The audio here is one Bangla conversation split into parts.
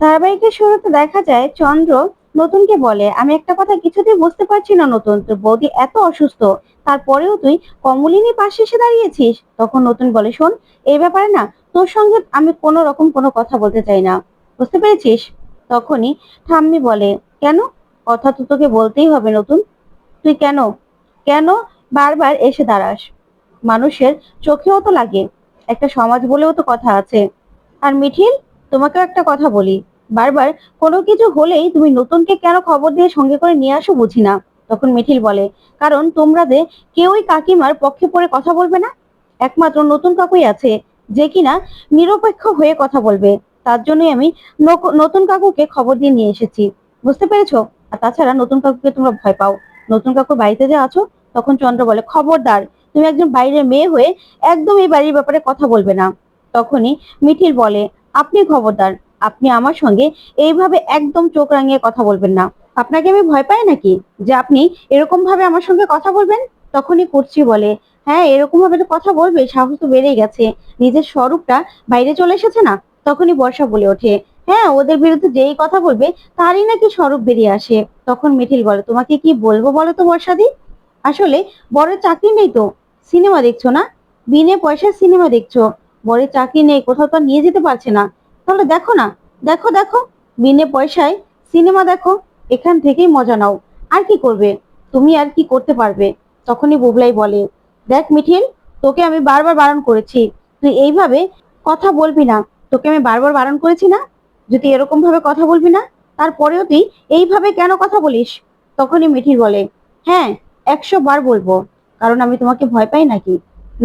ধারাবাহিকের শুরুতে দেখা যায় চন্দ্র নতুনকে বলে, আমি একটা কথা কিছুতেই বুঝতে পারছি না নতুন, তোর বৌদি এত অসুস্থ, তারপরেও তুই কমলিনী পাশে এসে দাঁড়িয়েছিস? তখন নতুন বলে, শোন, এই ব্যাপারে না, তোর সঙ্গে আমি কোনো রকম কোনো কথা বলতে চাই না, বুঝতে পেরেছিস? তখনই ঠাম্মি বলে, কেন? কথা তো তোকে বলতেই হবে নতুন, তুই কেন? কেন বারবার এসে দাঁড়াস? মানুষের চোখেও তো লাগে, একটা সমাজ বলেও তো কথা আছে। আর মিঠিল তোমাকেও একটা কথা বলি। বারবার কোনো কিছু হলেই তুমি নতুনকে কেন খবর দিয়ে সঙ্গে করে নিয়ে আসো বুঝি না। তখন মিঠিল বলে, কারণ তোমরা যে কেউই কাকিমার পক্ষে পড়ে কথা বলবে না। একমাত্র নতুন কাকুই আছে, যে কিনা নিরপেক্ষ হয়ে কথা বলবে। তার জন্যই আমি নতুন কাকুকে খবর দিয়ে নিয়ে এসেছি। বুঝতে পেরেছ? আর তাছাড়া নতুন কাকুকে তোমরা ভয় পাও। নতুন কাকু বাড়িতে যে আছো, তখন চন্দ্র বলে, খবরদার, তুমি একজন বাইরের মেয়ে হয়ে একদম এই বাড়ির ব্যাপারে কথা বলবে না। তখনই মিঠিল বলে আপনি খবরদার, আপনি আমার সঙ্গে এইভাবে একদম চোখ রাঙিয়ে কথা বলবেন না। আপনাকে আমি ভয় পাই নাকি? যে আপনি এরকম ভাবে আমার সঙ্গে কথা বলবেন? তখনই কুর্চি বলে হ্যাঁ এরকম ভাবে কথা বলবে, সাহস তো বেড়েই গেছে। নিজের স্বরূপটা বাইরে চলে এসেছে না? তখনই বর্ষা বলে ওঠে হ্যাঁ ওদের বিরুদ্ধে যেই কথা বলবে, তারই নাকি স্বরূপ বেরিয়ে আসে? তখন মিঠিল বলে, তোমাকে কি বলব বলো তো বর্ষাদি? আসলে বড় চাকরি নেই তো? সিনেমা দেখছ না? বিনে পয়সার সিনেমা দেখছ। বড় চাকরি নেই, কোথাও তো নিয়ে যেতে পারছে না। তাহলে দেখো না, দেখো দেখো, বিনে পয়সায় সিনেমা দেখো, এখান থেকেই মজা নাও। আর কি করবে? তুমি আর কি করতে পারবে? তখনই বুবলাই বলে, দেখ মিঠিল, তোকে আমি বারবার বারণ করেছি। তুই এইভাবে কথা বলবি না। তোকে আমি বারবার বারণ করেছি না? যদি এরকম ভাবে কথা বলবি না, তারপরেও তুই এইভাবে কেন কথা বলিস? তখনই মিঠিল বলে হ্যাঁ একশো বার বলব। কারণ আমি তোমাকে ভয় পাই নাকি?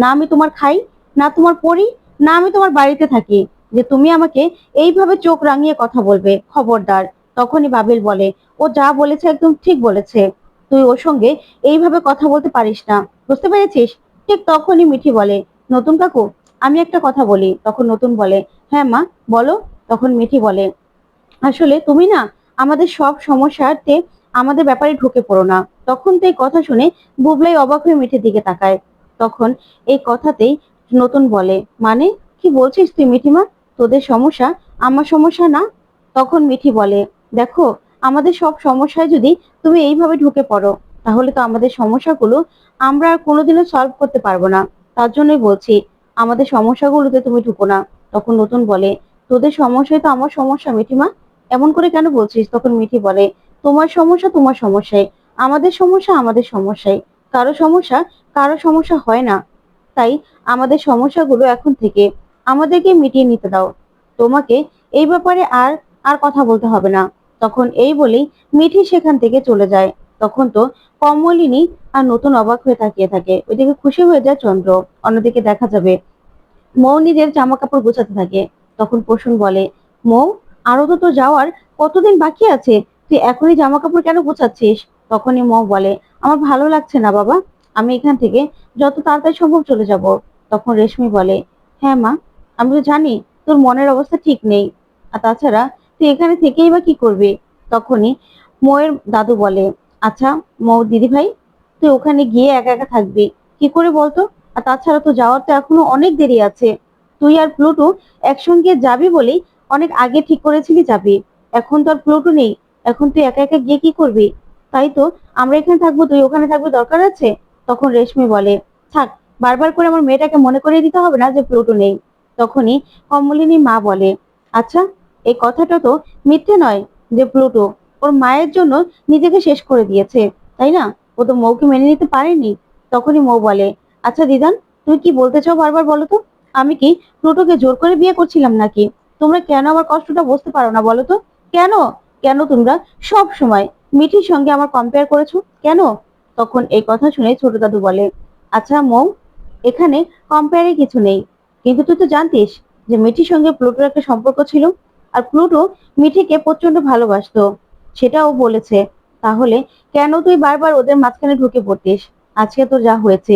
না আমি তোমার খাই, না তোমার পড়ি না, আমি তোমার বাড়িতে থাকি, যে তুমি আমাকে এইভাবে চোখ রাঙিয়ে কথা বলবে, খবরদার। তখনই বাবিল বলে, ও যা বলেছে একদম ঠিক বলেছে। তুই ওর সঙ্গে এইভাবে কথা বলতে পারিস না, বুঝতে পেরেছিস? ঠিক তখনই মিঠি বলে, নতুন কাকু, আমি একটা কথা বলি। তখন নতুন বলে হ্যাঁ মা, বলো। তখন মিঠি বলে, আসলে তুমি না আমাদের সব সমস্যাতে আমাদের ব্যাপারে ঢুকে পড়ো না। তখন তো এই কথা শুনে বুবলাই অবাক হয়ে মিঠির দিকে তাকায়। তখন এই কথাতেই নতুন বলে মানে কি বলছিস তুই মিঠিমা? তোদের সমস্যা? আমার সমস্যা না? তখন মিঠি বলে, দেখো, আমাদের সব সমস্যায় যদি তুমি এইভাবে ঢুকে পড়ো, তাহলে তো আমাদের সমস্যাগুলো আমরা আর কোনোদিনও সলভ করতে পারব না। তার জন্যই বলছি, আমাদের সমস্যাগুলোতে তুমি ঢুকো না। তখন নতুন বলে, তোদের সমস্যায় তো আমার সমস্যা, মিঠিমা? এমন করে কেন বলছিস? তখন মিঠি বলে, তোমার সমস্যা তোমার সমস্যায়। আমাদের সমস্যা আমাদের সমস্যায়। কারও সমস্যা কারও সমস্যা হয় না। তাই আমাদের সমস্যাগুলো এখন থেকে আমাদেরকে মিটিয়ে নিতে দাও। তোমাকে এই ব্যাপারে আর আর কথা বলতে হবে না। তখন এই বলেই মিঠি সেখান থেকে চলে যায়। তখন তো কমলিনী আর নতুন অবাক হয়ে তাকিয়ে থাকে। ওইদিকে খুশি হয়ে যায় চন্দ্র। অন্যদিকে দেখা যাবে মৌ নিজের জামা কাপড় গোছাতে থাকে। তখন প্রসূন বলে, মৌ, আরও তো তোর যাওয়ার কতদিন বাকি আছে? তুই এখনই জামা কাপড় কেন গোছাচ্ছিস? তখনই মৌ বলে, আমার ভালো লাগছে না বাবা। আমি এখান থেকে যত তাড়াতাড়ি সম্ভব চলে যাব। তখন রেশমি বলে হ্যাঁ মা, আমি তো জানি তোর মনের অবস্থা ঠিক নেই। আর তাছাড়া তুই এখানে থেকেই বা কি করবি? তখনই মৌয়ের দাদু বলে আচ্ছা মৌ দিদি ভাই তুই ওখানে গিয়ে একা একা থাকবি। কি করে বলতো? আর তাছাড়া তো যাওয়ার তো এখনও অনেক দেরি আছে। তুই আর প্লুটো একসঙ্গে যাবি বলেই অনেক আগে ঠিক করেছিলি যাবি। এখন তো আর প্লুটো নেই। এখন তুই একা একা গিয়ে কি করবি? তাই তো আমরা এখানে থাকব, তুই ওখানে থাকবি দরকার আছে? তখন রেশমি বলে, থাক, বারবার করে আমার মেয়েটাকে মনে করিয়ে দিতে হবে না যে প্লুটো নেই। তখনই কমলিনী মা বলে আচ্ছা এই কথাটা তো মিথ্যে নয় যে প্লুটো ওর মায়ের জন্য নিজেকে শেষ করে দিয়েছে, তাই না? ও তো মৌকে মেনে নিতে পারেনি। তখনই মৌ বলে আচ্ছা দিদান, তুমি কি বলতে চাও বারবার বলো তো? আমি কি প্লুটোকে জোর করে বিয়ে করছিলাম নাকি? তোমরা কেন আমার কষ্টটা বুঝতে পারো না বলো তো? কেন? কেন তোমরা সব সময় মিঠির সঙ্গে আমার কম্পেয়ার করেছ? কেন? তখন এই কথা শুনে ছোট দাদু বলে আচ্ছা মৌ, এখানে কম্পেয়ারে কিছু নেই। কিন্তু তুই তো জানতিস যে মিঠির সঙ্গে প্লুটোর একটা সম্পর্ক ছিল, আর প্লুটো মিঠিকে প্রচণ্ড ভালোবাসতো। সেটাও বলেছে। তাহলে কেন তুই বারবার ওদের মাঝখানে ঢুকে পড়তিস? আজকে তোর যা হয়েছে।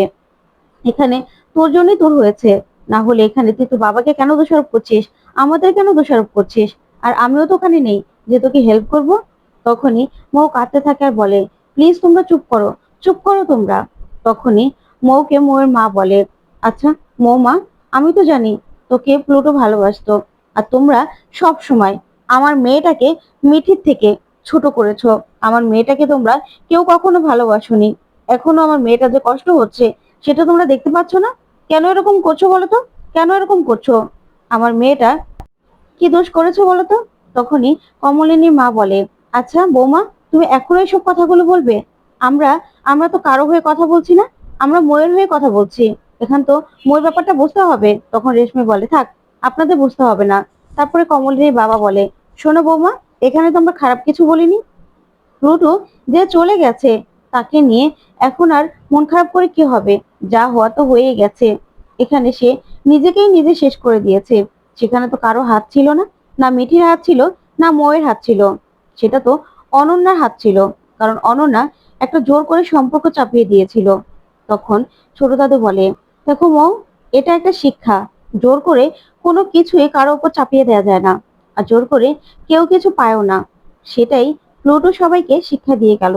এখানে তোর জন্যই তোর হয়েছে। না হলে এখানে তুই তোর বাবাকে কেন দোষারোপ করছিস? আমাদের কেন দোষারোপ করছিস? আর আমিও তো ওখানে নেই যে তোকে হেল্প করব? তখনই মৌ কাঁদতে থাকে আর বলে প্লিজ তোমরা চুপ করো। চুপ করো তোমরা। তখনই মৌকে মৌয়ের মা বলে আচ্ছা মৌ মা আমি তো জানি তোকে প্লুটো ভালোবাসতো, আর তোমরা সব সময় আমার মেয়েটাকে মিঠির থেকে ছোট করেছ। আমার মেয়েটাকে তোমরা কেউ কখনো ভালোবাসোনি। এখনও আমার মেয়েটা যে কষ্ট হচ্ছে, সেটা তোমরা দেখতে পাচ্ছ না? কেন এরকম করছ বলো তো? কেন এরকম করছ? আমার মেয়েটা কি দোষ করেছ বলো তো? তখনই কমলিনীর মা বলে আচ্ছা বৌমা, তুমি এখনও এইসব কথাগুলো বলবে? আমরা আমরা তো কারও হয়ে কথা বলছি না, আমরা ময়ের হয়ে কথা বলছি। এখান তো ময়ের ব্যাপারটা বুঝতে হবে, তখন রেশমি বলে, থাক, আপনাদের বুঝতে হবে না। তারপরে কমলিনীর বাবা বলে, শোনো বৌমা, এখানে তো আমরা খারাপ কিছু বলিনি। রুটু যে চলে গেছে, তাকে নিয়ে এখন আর মন খারাপ করে কি হবে? যা হওয়া তো হয়েই গেছে। এখানে সে নিজেকেই নিজে শেষ করে দিয়েছে। সেখানে তো কারও হাত ছিল না না মিঠির হাত ছিল, না ময়ের হাত ছিল। সেটা তো অনন্যার হাত ছিল। কারণ অনন্যা একটা জোর করে সম্পর্ক চাপিয়ে দিয়েছিল। তখন ছোট দাদু বলে, দেখো মৌ, এটা একটা শিক্ষা। জোর করে কোনো কিছুই কারও উপর চাপিয়ে দেওয়া যায় না। আর জোর করে কেউ কিছু পায়ও না। সেটাই প্লুটো সবাইকে শিক্ষা দিয়ে গেল।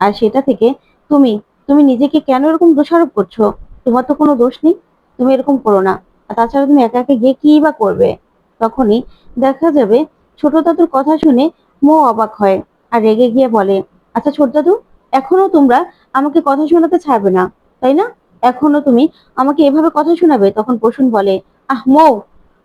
আর সেটা থেকে তুমি তুমি নিজেকে কেন এরকম দোষারোপ করছ? তোমার তো কোনো দোষ নেই। তুমি এরকম করো না। আর তাছাড়া তুমি একা একা গিয়ে কি বা করবে? তখনই দেখা যাবে ছোট দাদুর কথা শুনে মো অবাক হয় আর রেগে গিয়ে বলে আচ্ছা ছোট দাদু এখনও তোমরা আমাকে কথা শোনাতে ছাড়বে না, তাই না? এখনও তুমি আমাকে এভাবে কথা শোনাবে, তখন প্রসূন বলে, আহ, মৌ,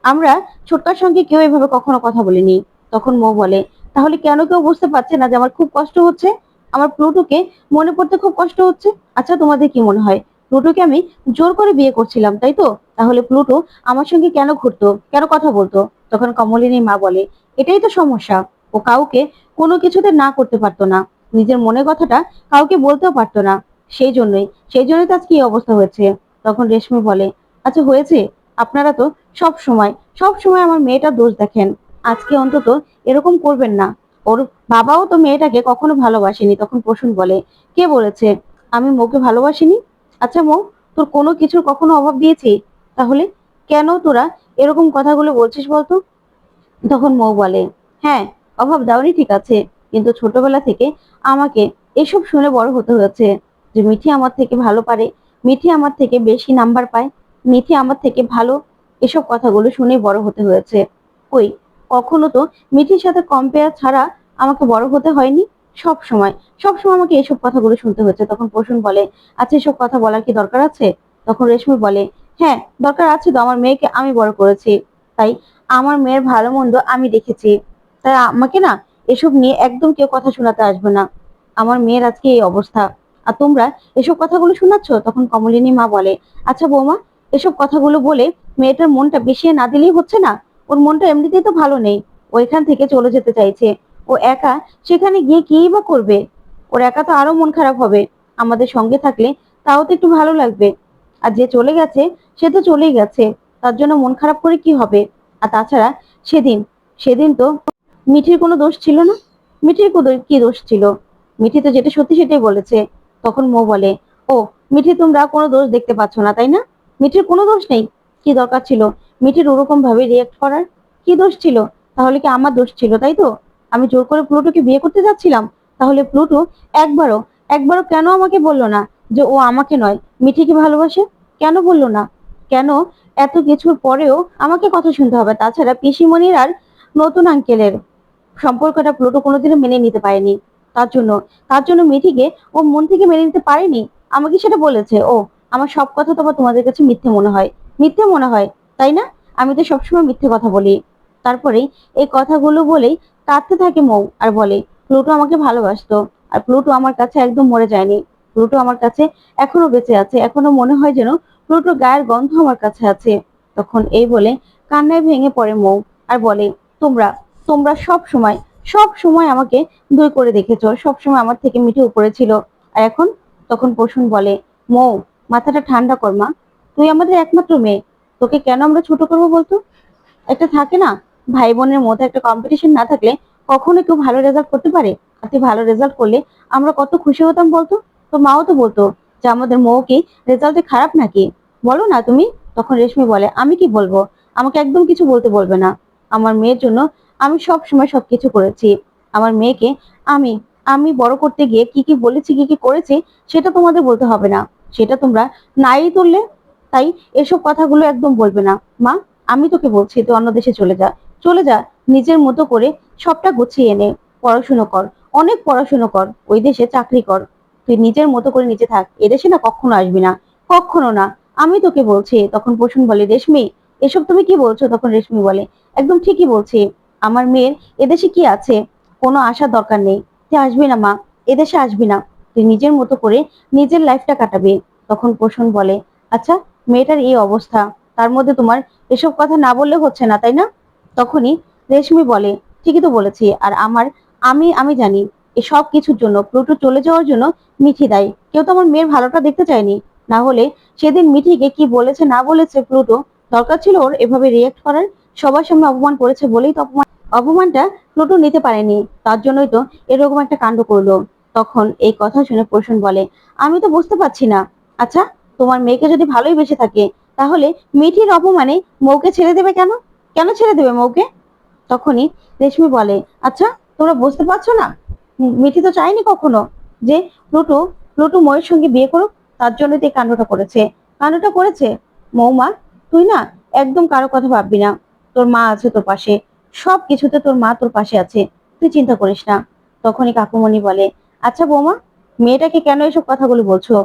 আমরা ছোটকার সঙ্গে কেউ এভাবে কখনো কথা বলিনি। তখন মৌ বলে, তাহলে কেন কেউ বুঝতে পারছে না যে আমার খুব কষ্ট হচ্ছে? আমার প্লুটোকে মনে পড়তে খুব কষ্ট হচ্ছে? আচ্ছা তোমাদের কি মনে হয়? প্লুটোকে আমি জোর করে বিয়ে করছিলাম, তাই তো? তাহলে প্লুটো আমার সঙ্গে কেন ঘুরতো? কেন কথা বলতো? তখন কমলিনী মা বলে, এটাই তো সমস্যা। ও কাউকে কোনো কিছুতে না করতে পারতো না। নিজের মনের কথাটা কাউকে বলতেও পারতো না। সেই জন্যই সেই জন্যই তো আজকে এই অবস্থা হয়েছে। তখন রেশমি বলে আচ্ছা হয়েছে। আপনারা তো সব সময় সব সময় আমার মেয়েটার দোষ দেখেন। আজকে অন্তত এরকম করবেন না। ওর বাবাও তো মেয়েটাকে কখনো ভালোবাসেনি। তখন প্রসূন বলে, কে বলেছে? আমি মৌকে ভালোবাসিনি? আচ্ছা মৌ, তোর কোনো কিছুর কখনো অভাব দিয়েছি? তাহলে কেন তোরা এরকম কথাগুলো বলছিস বলতো? তখন মৌ বলে হ্যাঁ অভাব দাওনি ঠিক আছে। কিন্তু ছোটবেলা থেকে আমাকে এসব শুনে বড় হতে হয়েছে যে মিঠি আমার থেকে ভালো পারে, মিঠি আমার থেকে বেশি নাম্বার পায়, মিঠি আমার থেকে ভালো এসব কথাগুলো শুনে বড় হতে হয়েছে। কই, কখনো তো মিঠির সাথে কম্পেয়ার ছাড়া আমাকে বড় হতে হয়নি? সব সময় সব সময় আমাকে এসব কথাগুলো শুনতে হয়েছে। তখন প্রসূন বলে আচ্ছা এসব কথা বলার কি দরকার আছে? তখন রেশমি বলে হ্যাঁ দরকার আছে তো, আমার মেয়েকে আমি বড় করেছি। তাই আমার মেয়ের ভালো মন্দ আমি দেখেছি। তাই আমাকে না এসব নিয়ে একদম কেউ কথা শোনাতে আসবে না। আমার মেয়ের আজকে এই অবস্থা। আর তোমরা এসব কথাগুলো শোনাচ্ছ? তখন কমলিনী মা বলে আচ্ছা বৌমা, এসব কথাগুলো বলে মেয়েটার মনটা বেশিয়ে না দিলেই হচ্ছে না? ওর মনটা এমনিতেই তো ভালো নেই। ও এখান থেকে চলে যেতে চাইছে। ও একা, সেখানে গিয়ে কি বা করবে? ওর একা তো আরও মন খারাপ হবে। আমাদের সঙ্গে থাকলে তাও তো একটু ভালো লাগবে। আর যে চলে গেছে, সে তো চলেই গেছে। তার জন্য মন খারাপ করে কি হবে? আর তাছাড়া সেদিন সেদিন তো মিঠির কোনো দোষ ছিল না? মিঠির কি দোষ ছিল? মিঠি তো যেটা সত্যি সেটাই বলেছে। তখন মো বলে, ও, মিঠি তোমরা কোনো দোষ দেখতে পাচ্ছ না, তাই না? মিঠির কোনো দোষ নেই। কি দরকার ছিল? মিঠির ওরকম ভাবে রিয়েক্ট করার? কি দোষ ছিল? তাহলে কি আমার দোষ ছিল, তাই তো? আমি জোর করে প্লুটোকে বিয়ে করতে যাচ্ছিলাম। তাহলে প্লুটো একবারও একবারও কেন আমাকে বলল না যে ও আমাকে নয়? মিঠিকে ভালোবাসে? কেন বলল না? কেন এত কিছুর পরেও আমাকে কথা শুনতে হবে? তাছাড়া পিসিমণির আর নতুন আঙ্কেলের সম্পর্কটা প্লুটো কোনোদিনও মেনে নিতে পারেনি। তার জন্য তার জন্য মিঠিকে ও মন থেকে মেনে নিতে পারেনি, আমাকে সেটা বলেছে, ও, আমার সব কথা তো আবার তোমাদের কাছে মিথ্যে মনে হয়। মিথ্যে মনে হয়, তাই না? আমি তো সবসময় মিথ্যে কথা বলি। তারপরেই এই কথাগুলো বলেই কাঁদতে থাকে মৌ আর বলে প্লুটো আমাকে ভালোবাসতো আর প্লুটো আমার কাছে একদম মরে যায়নি। প্লুটো আমার কাছে এখনও বেঁচে আছে, এখনও মনে হয় যেন প্লুটো গায়ের গন্ধ আমার কাছে আছে। তখন এই বলে কান্নায় ভেঙে পড়ে মৌ আর বলে, তোমরা তোমরা সব সময় সব সময় আমাকে দই করে দেখেছ, সব সময় আমার থেকে মিঠে উপরে ছিল। আর এখন তখন প্রসূন বলে, মৌ, মাথাটা ঠান্ডা কর মা, তুই আমাদের একমাত্র মেয়ে, তোকে কেন আমরা ছোট করব বলতো? একটা থাকে না ভাই বোনের মধ্যে একটা কম্পিটিশন না থাকলে কখনো কেউ ভালো রেজাল্ট করতে পারে? আর তুই ভালো রেজাল্ট করলে আমরা কত খুশি হতাম বলতো? তো মাও তো বলতো যে, আমাদের মৌ কি রেজাল্টে খারাপ নাকি? বলো না তুমি, তখন রেশমি বলে, আমি কি বলব? আমাকে একদম কিছু বলতে বলবে না। আমার মেয়ের জন্য আমি সব সময় সবকিছু করেছি। আমার মেয়েকে আমি আমি বড় করতে গিয়ে কি কি বলেছি, কি কি করেছি, সেটা তোমাদের বলতে হবে না। সেটা তোমরা নাই তুললে তাই এসব কথাগুলো একদম বলবে না। মা, আমি তোকে বলছি, তুই অন্য দেশে চলে যা। চলে যা, নিজের মতো করে সবটা গুছিয়ে এনে পড়াশুনো কর, অনেক পড়াশুনো কর, ওই দেশে চাকরি কর। তুই নিজের মতো করে নিচে থাক এদেশে না কখনো আসবি না। কখনো না। আমি তোকে বলছি, তখন পোষণ বলে রেশমি এসব তুমি কি বলছো তখন রেশমি বলে? একদম ঠিকই বলছি। আমার মেয়ের এদেশে কি আছে? কোনো আসার দরকার নেই। তুই আসবি না, মা। এদেশে আসবি না। তুই নিজের মতো করে নিজের লাইফটা কাটাবি। তখন পোষণ বলে আচ্ছা মেয়েটার এই অবস্থা। তার মধ্যে তোমার এসব কথা না বললে হচ্ছে না, তাই না? তখনই রেশমি বলে, ঠিকই তো বলেছি। আর আমার, আমি আমি জানি এই সব কিছুর জন্য, প্লুটো চলে যাওয়ার জন্য মিঠি দায়ী। কেউ তো আমার মেয়ের ভালোটা দেখতে চায়নি। না হলে সেদিন মিঠিকে কি বলেছে, না বলেছে প্লুটো দরকার ছিল ওর এভাবে রিয়েক্ট করার। সবার সামনে অপমান করেছে বলেই তো অপমান অপমানটা প্লুটো নিতে পারেনি। তার জন্যই তো এরকম একটা কাণ্ড করল। তখন এই কথা শুনে প্রসূন বলে, আমি তো বুঝতে পারছি না। আচ্ছা তোমার মেয়েকে যদি ভালোই বেঁচে থাকে, তাহলে মিঠির অপমানে মৌকে ছেড়ে দেবে কেন? কেন ছেড়ে দেবে মৌকে? তখনই রেশমি বলে আচ্ছা তোমরা বুঝতে পারছ না? মিঠি তো চায়নি কখনো যে প্লুটো প্লুটো ময়ের সঙ্গে বিয়ে করুক? তার জন্য তো এই কাণ্ডটা করেছে। কাণ্ডটা করেছে মৌমা তুই না একদম কারও কথা ভাববি না। তোর মা আছে তোর পাশে। সব কিছুতে তোর মা তোর পাশে আছে। তুই চিন্তা করিস না। তখনই কাকুমণি বলে আচ্ছা বৌমা, মেয়েটাকে কেন এসব কথাগুলো বলছো?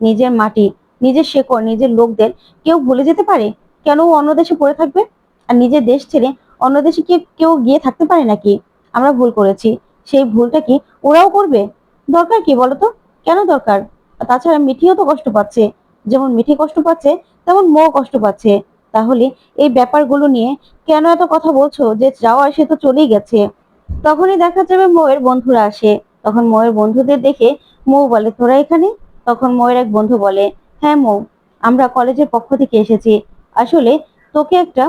নিজের মাটি, নিজের শেকড়, নিজের লোকদের কেউ ভুলে যেতে পারে? কেন অন্য দেশে পড়ে থাকবে? আর নিজের দেশ ছেড়ে অন্য দেশে কি কেউ গিয়ে থাকতে পারে নাকি? আমরা ভুল করেছি। সেই ভুলটা কি ওরাও করবে? দরকার কি বলতো? কেন দরকার? তাছাড়া মিঠিও তো কষ্ট পাচ্ছে। যেমন মিঠি কষ্ট পাচ্ছে তেমন মৌ কষ্ট পাচ্ছে। তাহলে এই ব্যাপারগুলো নিয়ে কেন এত কথা বলছো যে যাওয়া সে তো চলেই গেছে? তখনই দেখা যাবে মৌয়ের বন্ধুরা আসে। তখন মৌয়ের বন্ধুদের দেখে মৌ বলে, তোরা এখানে? তখন মৌয়ের এক বন্ধু বলে হ্যাঁ মৌ, আমরা কলেজের পক্ষ থেকে এসেছি। আসলে তোকে একটা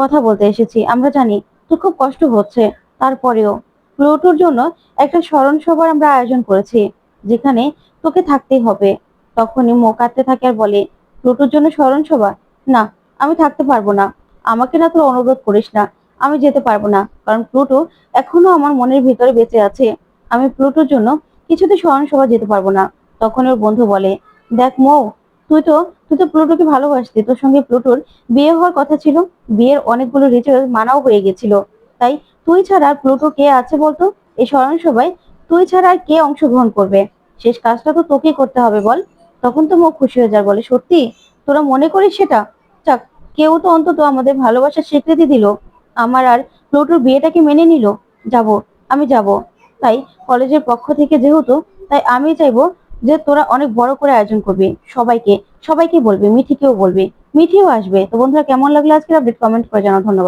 কথা বলতে এসেছি। আমরা জানি তোর খুব কষ্ট হচ্ছে। তারপরেও প্লুটোর জন্য একটা স্মরণ সভার আমরা আয়োজন করেছি, যেখানে তোকে থাকতেই হবে। তখনই মৌ কাঁদতে থাকে আর বলে প্লুটোর জন্য স্মরণ সভা না, আমি থাকতে পারব না। আমাকে না তোর অনুরোধ করিস না। আমি যেতে পারব না, কারণ প্লুটো এখনও আমার মনের ভিতরে বেঁচে আছে। আমি প্লুটোর জন্য কিছুতে স্মরণ সভা যেতে পারব না। তখন ওর বন্ধু বলে, দেখ মৌ, তুই তো তুই তো প্লুটোকে ভালোবাসতি। তোর সঙ্গে প্লুটোর বিয়ে হওয়ার কথা ছিল। বিয়ের অনেকগুলো রিচুয়াল মানাও হয়ে গেছিল। তাই তুই ছাড়া প্লুটো কে আছে বলতো? এই স্মরণ সভায় তুই ছাড়া আর কে অংশগ্রহণ করবে? শেষ কাজটা তো তোকেই করতে হবে বল। তখন তো মুখ খুশি হয়ে যায়, বলে, সত্যি? তোরা মনে করিস সেটা? যাক, কেউ তো অন্তত আমাদের ভালোবাসার স্বীকৃতি দিল। আমার আর প্লুটোর বিয়েটাকে মেনে নিল? যাব, আমি যাব। তাই কলেজের পক্ষ থেকে যেহেতু, তাই আমি চাইব যে তোরা অনেক বড় করে আয়োজন করবি সবাইকে। সবাইকে বলবি, মিঠিকেও বলবি। মিঠিও আসবে। তো বন্ধুরা, কেমন লাগল আজকের আপডেট কমেন্ট করে জানাও। ধন্যবাদ।